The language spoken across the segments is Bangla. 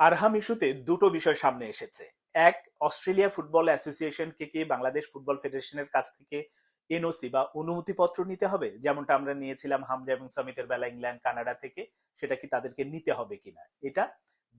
আরহাম ইস্যুতে দুটো বিষয় সামনে এসেছে। এক, অস্ট্রেলিয়া ফুটবল অ্যাসোসিয়েশনকে কি বাংলাদেশ ফুটবল ফেডারেশনের কাছ থেকে এনওসি বা অনুমতিপত্র নিতে হবে? যেমনটা আমরা নিয়েছিলাম হামজা এবং সমিতের বেলা ইংল্যান্ড, কানাডা থেকে, সেটা কি তাদেরকে নিতে হবে কিনা? এটা।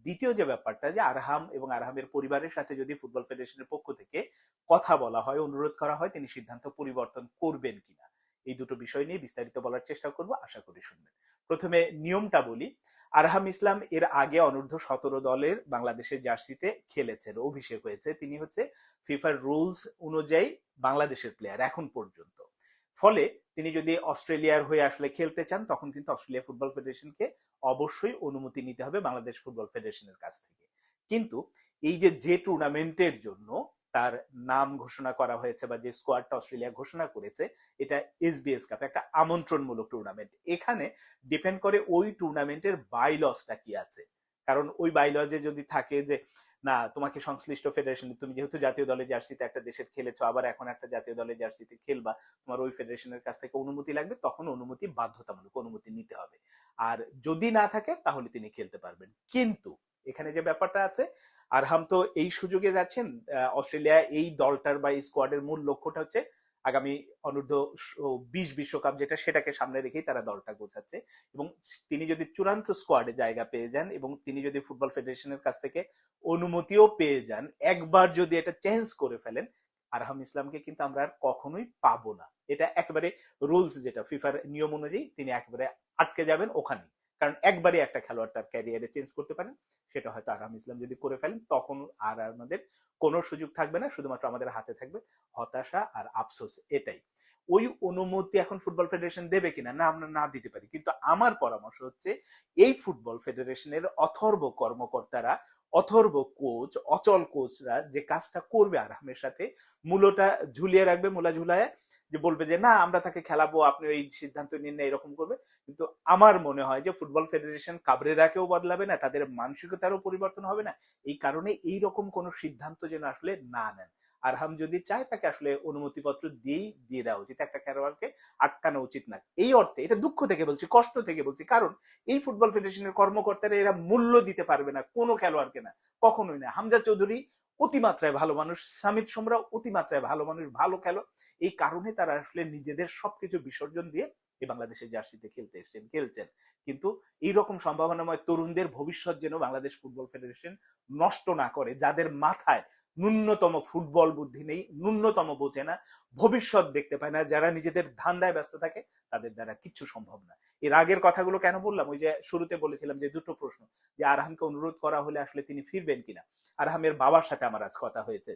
দ্বিতীয় যে ব্যাপারটা, যে আরহাম এবং আরহামের পরিবারের সাথে যদি ফুটবল ফেডারেশনের পক্ষ থেকে কথা বলা হয়, অনুরোধ করা হয়, তিনি সিদ্ধান্ত পরিবর্তন করবেন কিনা? এই দুটো বিষয় নিয়ে বিস্তারিত বলার চেষ্টা করব, আশা করি শুনবেন। প্রথমে নিয়মটা বলি। আরহাম ইসলাম এর আগে অনূর্ধ্ব সতেরো দলের বাংলাদেশের জার্সিতে খেলেছেন, অভিষেক হয়েছে। তিনি হচ্ছে ফিফার রুলস অনুযায়ী বাংলাদেশের প্লেয়ার এখন পর্যন্ত। ফলে তিনি যদি অস্ট্রেলিয়ার হয়ে আসলে খেলতে চান, তখন কিন্তু অস্ট্রেলিয়া ফুটবল ফেডারেশনকে অবশ্যই অনুমতি নিতে হবে বাংলাদেশ ফুটবল ফেডারেশনের কাছ থেকে। কিন্তু এই যে যে টুর্নামেন্টের জন্য তার নাম ঘোষণা করা হয়েছে বা যে স্কোয়াডটা অস্ট্রেলিয়া ঘোষণা করেছে, এটা এসবিএস কাপ একটা আমন্ত্রণমূলক টুর্নামেন্ট এখানে ডিপেন্ড করে ওই টুর্নামেন্টের বাইলসটা কি আছে। কারণ ওই বাইলজে যদি থাকে যে, না, তোমাকে সংশ্লিষ্ট ফেডারেশন তুমি যেহেতু জাতীয় দলের জার্সিতে একটা দেশের খেলেছো, আবার এখন একটা জাতীয় দলের জার্সিতে খেলবা, তোমার ওই ফেডারেশনের কাছ থেকে অনুমতি লাগবে, তখন অনুমতি, বাধ্যতামূলক অনুমতি নিতে হবে। আর যদি না থাকে, তাহলে তিনি খেলতে পারবেন। কিন্তু এখানে যে ব্যাপারটা আছে আরহাম তো এই সুযোগে যাচ্ছেন অস্ট্রেলিয়া এই দলটার বা এই স্কোয়াডের মূল লক্ষ্যটা হচ্ছে আগামী অনূর্ধ্ব বিশ বিশ্বকাপ যেটা সেটাকে সামনে রেখেই তারা দলটা গোছাচ্ছে। এবং তিনি যদি চূড়ান্ত স্কোয়াডে জায়গা পেয়ে যান এবং তিনি যদি ফুটবল ফেডারেশনের কাছ থেকে অনুমতিও পেয়ে যান, একবার যদি এটা চেঞ্জ করে ফেলেন, আরহাম ইসলামকে কিন্তু আমরা আর কখনোই পাবো না। এটা একেবারে রুলস যেটা ফিফার নিয়ম অনুযায়ী তিনি একেবারে আটকে যাবেন ওখানেই। কারণ একবারই একটা খেলোয়াড় তার ক্যারিয়ারে চেঞ্জ করতে পারেন, সেটা হয়তো আরাম ইসলাম যদি করে ফেলেন, তখন আর আমাদের কোনো সুযোগ থাকবে না, শুধুমাত্র আমাদের হাতে থাকবে হতাশা আর আফসোস এটাই। ওই অনুমতি এখন ফুটবল ফেডারেশন দেবে কিনা, না আমরা না দিতে পারি। কিন্তু আমার পরামর্শ হচ্ছে, এই ফুটবল ফেডারেশনের অথর্ব কর্মকর্তারা, অথর্ব কোচ অচল কোচরা যে কাজটা করবে আরামের সাথে, মূলটা ঝুলিয়ে রাখবে, মূলা ঝুলায় যে বলবে যে, না, আমরা তাকে খেলাবো, আপনি এই সিদ্ধান্ত নিন না, এরকম করবে। কিন্তু আমার মনে হয় যে, ফুটবল ফেডারেশন কাবরেরাকেও বদলাবে না, তাদের মানসিকতারও পরিবর্তন হবে না। এই কারণে এই রকম কোনো সিদ্ধান্ত যেন আসলে না নেন। আরহাম যদি চায়, তাকে আসলে অনুমতিপত্র দিয়েই দিয়ে দেওয়া উচিত, একটা খেলোয়াড়কে আটকানো উচিত না। এই অর্থে, এটা দুঃখ থেকে বলছি, কষ্ট থেকে বলছি, কারণ এই ফুটবল ফেডারেশনের কর্মকর্তারা এরা মূল্য দিতে পারবে না কোনো খেলোয়াড়কে না, কখনোই না। হামজা চৌধুরী অতিমাত্রায় ভালো মানুষ। সামিত সোমরা অতিমাত্রায় ভালো মানুষ, ভালো খেলো এই কারণে তারা আসলে নিজেদের সবকিছু বিসর্জন দিয়ে এই বাংলাদেশের জার্সিতে খেলতে এসেছেন, খেলছেন। কিন্তু এই রকম সম্ভাবনাময় তরুণদের ভবিষ্যৎ যেন বাংলাদেশ ফুটবল ফেডারেশন নষ্ট না করে, যাদের মাথায় ন্যূনতম ফুটবল বুদ্ধি নেই, ন্যূনতম বোঝে না, ভবিষ্যৎ দেখতে পায় না, যারা নিজেদের ধান্দায় ব্যস্ত থাকে, তাদের দ্বারা কিচ্ছু সম্ভব না। এর আগের কথাগুলো কেন বললাম? ওই যে শুরুতে বলেছিলাম যে দুটো প্রশ্ন, যে আরহামকে অনুরোধ করা হলে আসলে তিনি ফিরবেন কিনা? আরহামের বাবার সাথে আমার আজ কথা হয়েছে।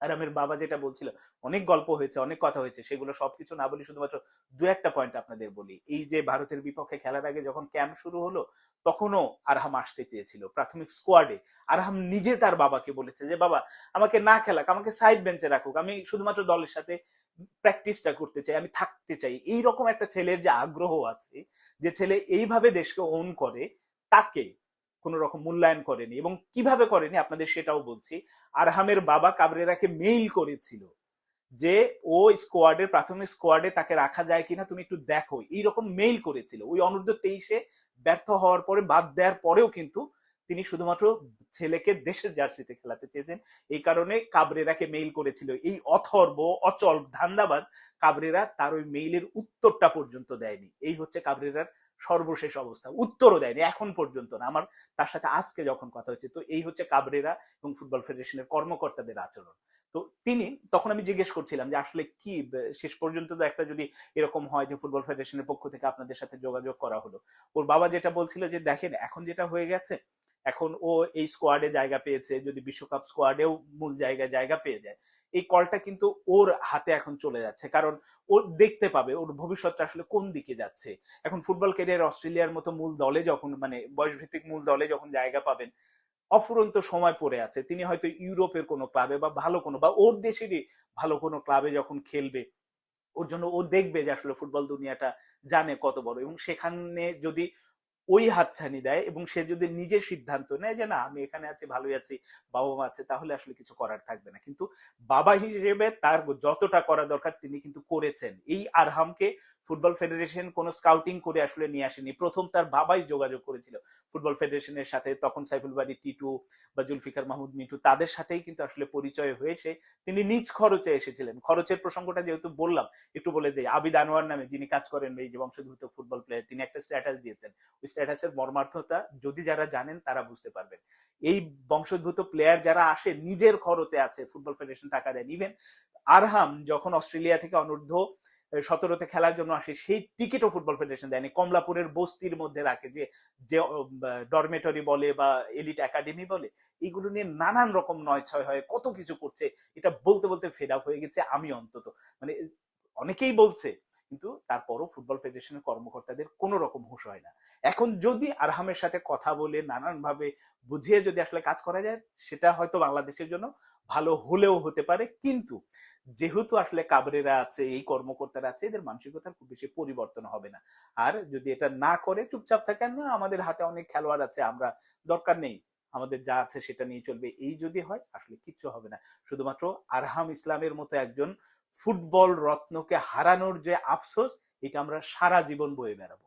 আরামের বাবা যেটা বলছিল, অনেক গল্প হয়েছে, অনেক কথা হয়েছে, সেগুলো সবকিছু না বলি শুধুমাত্র দু একটা পয়েন্ট আপনাদের বলি। এই যে ভারতের বিপক্ষে খেলার আগে যখন ক্যাম্প শুরু হলো, তখনও আরহাম আসতে চেয়েছিল, প্রাথমিক স্কোয়াডে আরহাম নিজে তার বাবাকে বলেছে যে, বাবা, আমাকে না খেলাক, আমাকে সাইড বেঞ্চে রাখুক। আমি শুধুমাত্র দলের সাথে প্র্যাকটিসটা করতে চাই, আমি থাকতে চাই। এই রকম একটা ছেলের যে আগ্রহ আছে, যে ছেলে এইভাবে দেশকে ওন করে, তাকে কোন রকম মূল্যায়ন করেনি এবং কীভাবে করেনি আপনাদের সেটাও বলছি। আরহামের বাবা কাবরেরাকে মেইল করেছিল যে, ও স্কোয়াডের প্রাথমিক স্কোয়াডে তাকে রাখা যায় কিনা তুমি একটু দেখো। এইরকম মেইল করেছিল। ওই অনূর্ধ্ব তেইশে ব্যর্থ হওয়ার পরে, বাদ দেওয়ার পরেও কিন্তু তিনি শুধুমাত্র ছেলেকে দেশের জার্সিতে খেলাতে চেয়েছেন। এই কারণে কাবরেরাকে মেইল করেছিল। এই অথর্ব, অচল, ধান্দাবাজ কাবরেরা তার ওই মেইলের উত্তরটা পর্যন্ত দেয়নি। এই হচ্ছে কাবরেরার সর্বশেষ অবস্থা। উত্তরও দেয়নি, এখন পর্যন্ত না। আমার তার সাথে আজকে যখন কথা হচ্ছে তো এই হচ্ছে কাবরেরা এবং ফুটবল ফেডারেশনের কর্মকর্তাদের আচরণ। তো তিনি, তখন আমি জিজ্ঞেস করছিলাম যে আসলে কি, শেষ পর্যন্ত তো একটা যদি এরকম হয় যে ফুটবল ফেডারেশনের পক্ষ থেকে আপনাদের সাথে যোগাযোগ করা হলো। ওর বাবা যেটা বলছিল যে, দেখেন, এখন যেটা হয়ে গেছে এখন ও এই স্কোয়াডে জায়গা পেয়েছে, যদি বিশ্বকাপ স্কোয়াডেও মূল জায়গায় জায়গা পেয়ে যায়। এই কলটা কিন্তু ওর হাতে এখন চলে যাচ্ছে, কারণ ও দেখতে পাবে, ওর ভবিষ্যৎটা আসলে কোন দিকে যাচ্ছে। এখন ফুটবল ক্যারিয়ার অস্ট্রেলিয়ার মতো মূল দলে যখন মানে বয়সভিত্তিক মূল দলে যখন জায়গা পাবেন, অফুরন্ত সময় পড়ে আছে। তিনি হয়তো ইউরোপের কোনো ক্লাবে বা ভালো কোনো, বা ওর দেশেরই ভালো কোনো ক্লাবে যখন খেলবে, ওর জন্য ও দেখবে যে আসলে ফুটবল দুনিয়াটা জানে কত বড়। এবং সেখানে যদি ওই হাতছানি দেয় এবং সে যদি নিজের সিদ্ধান্ত নেয় যে, না, আমি এখানে আছি, ভালোই আছি বাবা মা আছে, তাহলে আসলে কিছু করার থাকবে না। কিন্তু বাবা হিসেবে তার যতটা করা দরকার তিনি কিন্তু করেছেন। এই আরহামকে ফুটবল ফেডারেশন কোনো স্কাউটিং করে আসলে নিয়ে আসেনি। প্রথম তার বাবাই যোগাযোগ করেছিল ফুটবল ফেডারেশনের সাথে, তখন সাইফুল বাড়ি, টিটু বা জুলফিকার মাহমুদ মিটু তাদের সাথেই কিন্তু আসলে পরিচয় হয়েছে। তিনি নিজ খরচে এসেছিলেন। খরচের প্রসঙ্গটা যেহেতু বললাম, একটু বলে দেই। আবিদ আনোয়ার নামে যিনি কাজ করেন এই যে বংশোদ্ভূত ফুটবল প্লেয়ার তিনি একটা স্ট্যাটাস দিয়েছেন। ওই স্ট্যাটাসের মর্মার্থটা যদি যারা জানেন, তারা বুঝতে পারবেন। এই বংশোদ্ভূত প্লেয়ার যারা আসে, নিজের খরচে আছে, ফুটবল ফেডারেশন টাকা দেন। ইভেন আরহাম যখন অস্ট্রেলিয়া থেকে অনূর্ধ্ব সতেরোতে খেলার জন্য আসে, সেই টিকিটও ফুটবল ফেডারেশন দেয়নি। কমলাপুরের বস্তির মধ্যে রাখে যে যে ডরমেটরি বলে বা এলিট একাডেমি বলে, এগুলো নিয়ে নানান রকম নয় ছয় হয় কত কিছু করছে, এটা বলতে বলতে ফেড হয়ে গেছে আমি অন্তত। মানে অনেকেই বলছে, কিন্তু তারপরও ফুটবল ফেডারেশনের কর্মকর্তাদের কোনো রকম হুঁশ হয় না। এখন যদি আরহামের সাথে কথা বলে, নানানভাবে বুঝিয়ে যদি আসলে কাজ করা যায়, সেটা হয়তো বাংলাদেশের জন্য ভালো হলেও হতে পারে। কিন্তু যেহেতু আসলে কাবরেরা আছে, এই কর্মকর্তারা আছে, এদের মানসিকতার খুব বেশি পরিবর্তন হবে না। আর যদি এটা না করে, চুপচাপ থাকেন না, আমাদের হাতে অনেক খেলোয়াড় আছে, আমরা দরকার নেই। আমাদের যা আছে সেটা নিয়ে চলবে। এই যদি হয়, আসলে কিচ্ছু হবে না। শুধুমাত্র আরহাম ইসলামের মতো একজন ফুটবল রত্নকে হারানোর যে আফসোস, এটা আমরা সারা জীবন বয়ে বেড়াবো।